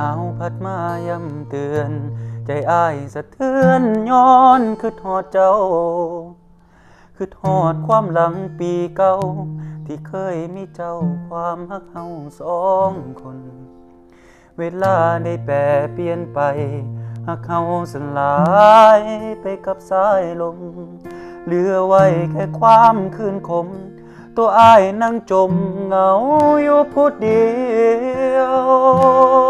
หนาวพัดมาย้ำเตือน ใจอ้ายสะเทือนย้อนคือทอดเจ้า คือทอดความหลังปีเก่า ที่เคยมีเจ้าความฮักเฮาสองคน เวลาได้แปรเปลี่ยนไปหักเฮาสลายไปกับสายลมเหลือไว้แค่ความคืนคม ตัวอ้ายนั่งจมเหงาอยู่ผู้เดียว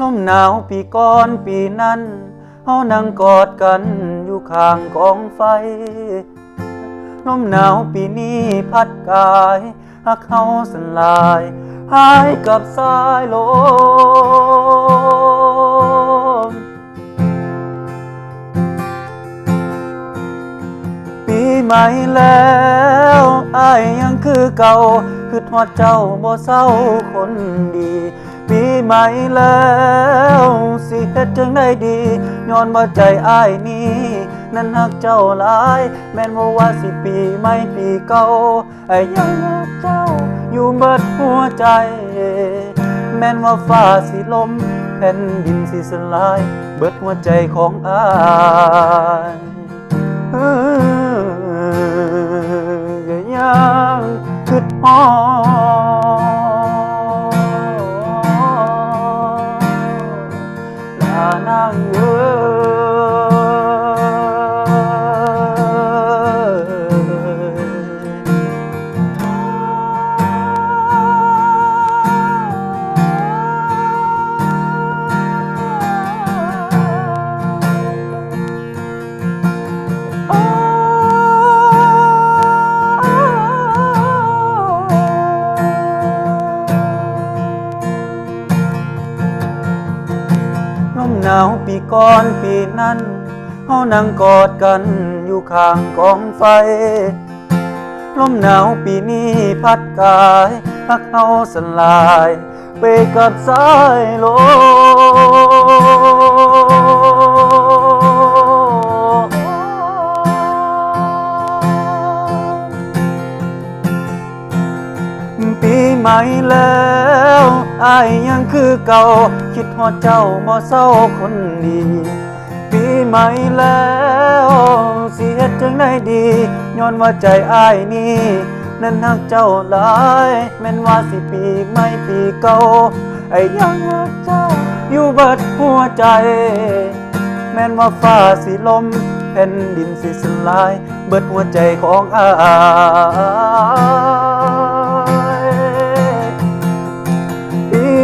ลมหนาวปีก่อนปีนั้นเฮานั่งกอดกันอยู่ข้างกองไฟลมหนาวปีนี้พัดกายหักเฮาสลายหายกับสายลม ปีใหม่แล้วอายยังคือเก่าคือทอดเจ้าบ่เศร้าคนดี ปีใหม่แล้วสิเฮ็ดจังได้ดีย้อนว่าใจอ้ายนี้นั้นฮักเจ้าหลาย แม่นว่าว่าสิปีใหม่ปีเก่าไอ้ยังรักเจ้าอยู่เบิดหัวใจ แม่นว่าฟ้าสิลมแผ่นดินสิสลาย เบิดหัวใจของอ้าย ลมหนาวปีก่อนปีนั้นเฮานั่งกอดกันอยู่ข้างกองไฟ ลมหนาวปีนี้พัดกายฮักเฮาสลาย ไปกับสายลม ปีใหม่แล้วอายยังคือเก่า คิดฮอดเจ้าบ่เศร้าคนดีปีใหม่แล้วสิเฮ็ดจังได้ดี ย้อนว่าใจอายนี่นั้นฮักเจ้าหลายแม่นว่าสิปีใหม่ปีเก่าไอ้ยังรักเจ้าอยู่เบิดหัวใจ แม้นว่าฟ้าสิลมแผ่นดินสิสลาย เบิดหัวใจของอาย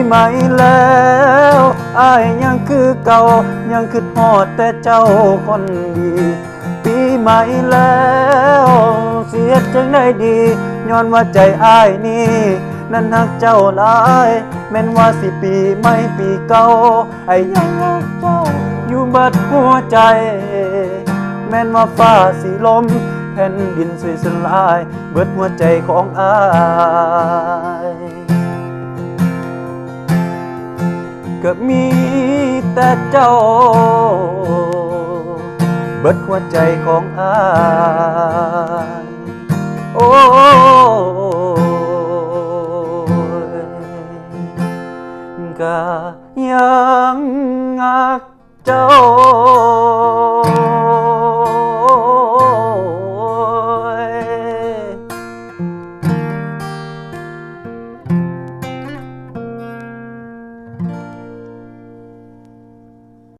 ปีใหม่แล้วอายยังคือเก่ายังคือทอดแต่เจ้าคนดี ปีใหม่แล้ว เสียจังได้ดีย้อนว่าใจอายนี่นั้นฮักเจ้าหลายแม่นว่าสิปีใหม่ปีเก่าไอ้ยังรักเจ้าอยู่บัดหัวใจ แม่นว่าฟ้าสิลมแผ่นดินสิสลาย เบิดหัวใจของอาย ก็มีแต่เจ้า เบิดหัวใจของอายโอ้ยก็ยังอักเจ้า